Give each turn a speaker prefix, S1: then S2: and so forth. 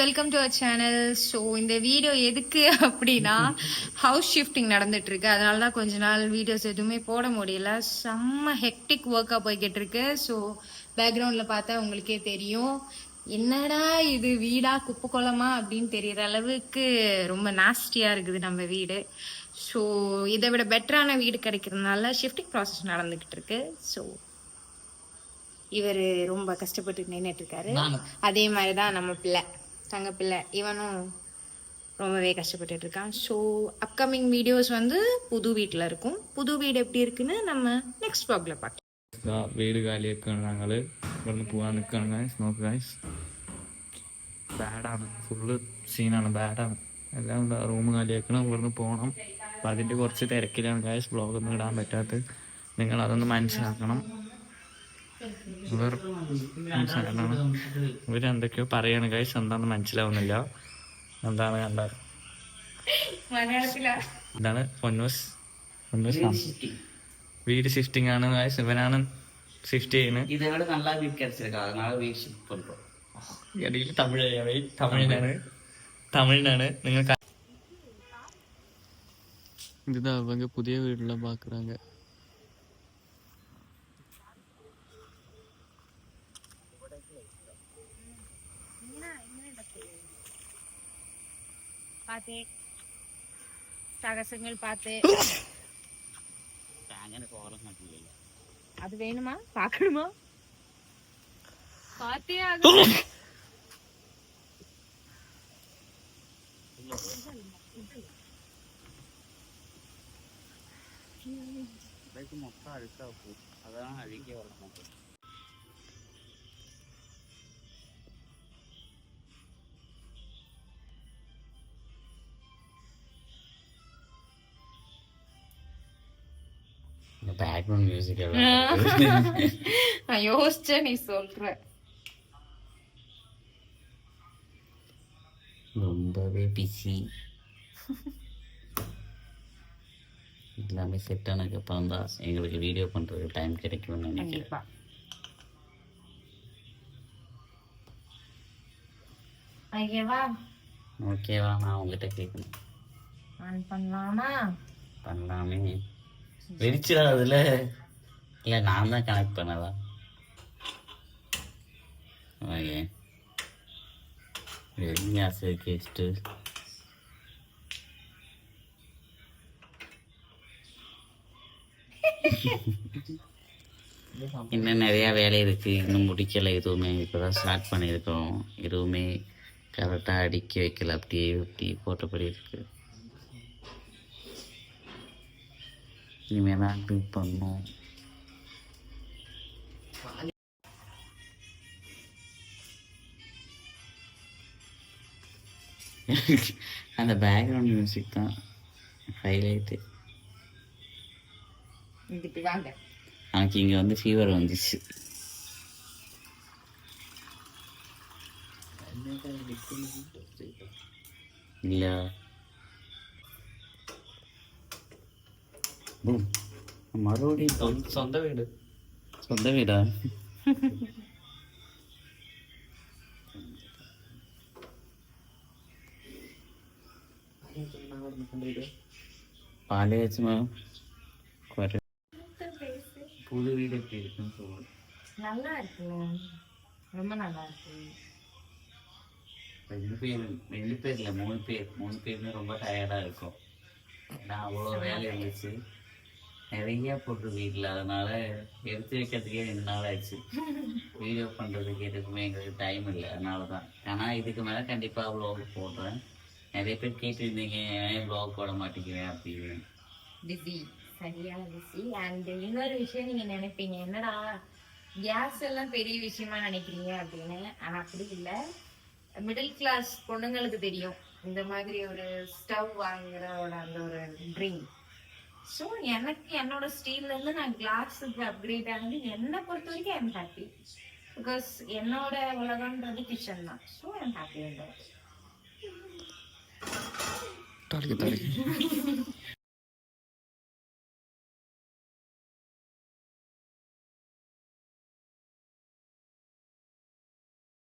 S1: Welcome to our channel so இந்த video எதுக்கு அப்படின்னா ஹவுஸ் ஷிஃப்டிங் நடந்துட்டு இருக்கு அதனால தான் கொஞ்ச நாள் வீடியோஸ் எதுவுமே போட முடியல. செம்ம ஹெக்டிக் ஒர்க்காக போய்கிட்டு இருக்கு ஸோ பேக்ரவுண்டில் பார்த்தா உங்களுக்கே தெரியும். என்னடா இது வீடா குப்பை குளமா அப்படின்னு தெரியற அளவுக்கு ரொம்ப நாஸ்டியாக இருக்குது நம்ம வீடு. ஸோ இதை விட பெட்டரான வீடு கிடைக்கிறதுனால ஷிஃப்டிங் ப்ராசஸ் நடந்துகிட்டு இருக்கு ஸோ இவர் ரொம்ப கஷ்டப்பட்டு நின்றுட்டு இருக்காரு அதே மாதிரி தான் நம்ம பிள்ளை தங்க பிள்ளை இவனும் ரொம்பவே கஷ்டப்பட்டுட்டு இருக்கான் ஸோ அப்கமிங் வீடியோஸ் வந்து புது வீட்டில் இருக்கும் புது வீடு எப்படி இருக்குன்னு நம்ம நெக்ஸ்ட் வ்ளாக்ல பார்க்கலாம்
S2: ഇതാ വീട് കാലിയൊക്കെയാണ് ഞങ്ങൾ ഇവിടുന്ന് പോകാൻ നിൽക്കുകയാണ് ഗായ്സ് നോക്ക് ഗായ്സ് ബാഡാണ് ഫുള്ള് സീനാണ് ബാഡാണ് എല്ലാം എന്താ റൂം കാലിയാക്കണം ഇവിടുന്ന് പോകണം അപ്പം അതിൻ്റെ കുറച്ച് തിരക്കിലാണ് ഗായ്സ് ബ്ലോഗ് ഒന്നും ഇടാൻ പറ്റാത്തത് നിങ്ങൾ അതൊന്ന് മനസ്സിലാക്കണം ഇവർ മനസ്സിലാക്കണം ഇവർ എന്തൊക്കെയോ പറയാണ് ഗായ്സ് എന്താണെന്ന് മനസ്സിലാവുന്നില്ല എന്താണ് കണ്ട
S1: മലയാളത്തിലാ
S2: ഇതാണ് പൊന്നൂസ് പൊന്നൂസ് വീട് ഷിഫ്റ്റിംഗ് ആണ് ഗായ്സ് ഇവനാണ് ഷിഫ്റ്റ് ചെയ്യുന്നത്
S3: இதை விட நல்லா வீட் கிடைச்சிருக்கு அதனால வீட் ஷிஃப்ட் பண்றோம்
S2: ഇടയിൽ തമിഴ് തമിഴിനാണ് തമിഴിനാണ് നിങ്ങൾ இதுதான் அவங்க புதிய வீடுலாம் பார்க்குறாங்க
S1: பார்த்து சகசங்கள் பார்த்து அது வேணுமா பார்க்கணுமா பார்த்தே
S3: ஆகும் மொத்தம் அழுக்கா போ அதான் அழுகிய வரணும் பேக்ரவுண்ட் மியூசிக்
S1: நான் யோசிச்சேன் நீ சொல்ற.
S3: ரொம்பவே பிஸி எல்லாமே செட் ஆனதுக்கு அப்புறம் தான் எங்களுக்கு வீடியோ பண்ணுறதுக்கு டைம் கிடைக்கும்னு நினைக்கிறேன். ஓகேவா நான் உங்ககிட்ட கேட்கணும்.
S1: ஆன் பண்ணலாமா?
S3: பண்ணலாமே. வெடிச்சிடாதுல இல்லை நான் தான் கனெக்ட் பண்ணதா? ஓகே. ஆசை கேஸ்ட்டு இன்னும் நிறையா வேலை இருக்குது இன்னும் முடிக்கலை எதுவுமே. இப்போ தான் ஸ்டார்ட் பண்ணியிருக்கோம். எதுவுமே கரெக்டாக அடுக்கி வைக்கல. அப்படியே இப்படி போட்டபடி இருக்குது இனிமேல் தான் க்ளீன் பண்ணணும் அந்த பேக்ரவுண்ட் மியூசிக் தான் ஹைலைட்டு எனக்கு இங்கே வந்து ஃபீவர் வந்துச்சு. இல்லை. பூம். மறுபடியும் தொ-
S2: സ്വന്തം വീട്
S3: சொந்த வீடா பாலியாச்சுமா குறை புது வீடு எப்படி இருக்குன்னு சொல்லு
S1: நல்லா இருக்கு ரொம்ப நல்லா இருக்கு
S3: ரெண்டு பேர் ரெண்டு பேர் இல்லை மூணு பேர் மூணு பேருமே ரொம்ப டயர்டாக இருக்கும் நான் அவ்வளோ வேலை இருந்துச்சு நிறைய போட்டிருக்கீங்களா அதனால எடுத்து வைக்கிறதுக்கே ரெண்டு நாள் ஆச்சு வீடியோ பண்ணுறதுக்கு எதுக்குமே எங்களுக்கு டைம் இல்லை அதனால தான் ஆனால் இதுக்கு மேலே கண்டிப்பாக வ்ளாக் போடுறேன். நிறைய பேர் கேட்டுருந்தீங்க ஏன் வ்ளாக் போட மாட்டேங்கிறேன் அப்படின்னு.
S1: பிஸி சரியான பிஸி. அண்ட் இன்னொரு விஷயம் நீங்கள் நினைப்பீங்க என்னடா கேஸ் எல்லாம் பெரிய விஷயமா நினைக்கிறீங்க அப்படின்னு? ஆனால் அப்படி இல்லை. மிடில் கிளாஸ் பொண்ணுங்களுக்கு தெரியும் இந்த மாதிரி ஒரு ஸ்டவ் வாங்குறோட அந்த ஒரு ட்ரீம் ஸோ எனக்கு என்னோட ஸ்டீல்லேருந்து நான் கிளாஸுக்கு அப்கிரேட் ஆனது என்னை பொறுத்த வரைக்கும் ஐம் ஹாப்பி பிகாஸ் என்னோட உலகன்றது கிச்சன் தான். So
S2: I'm happy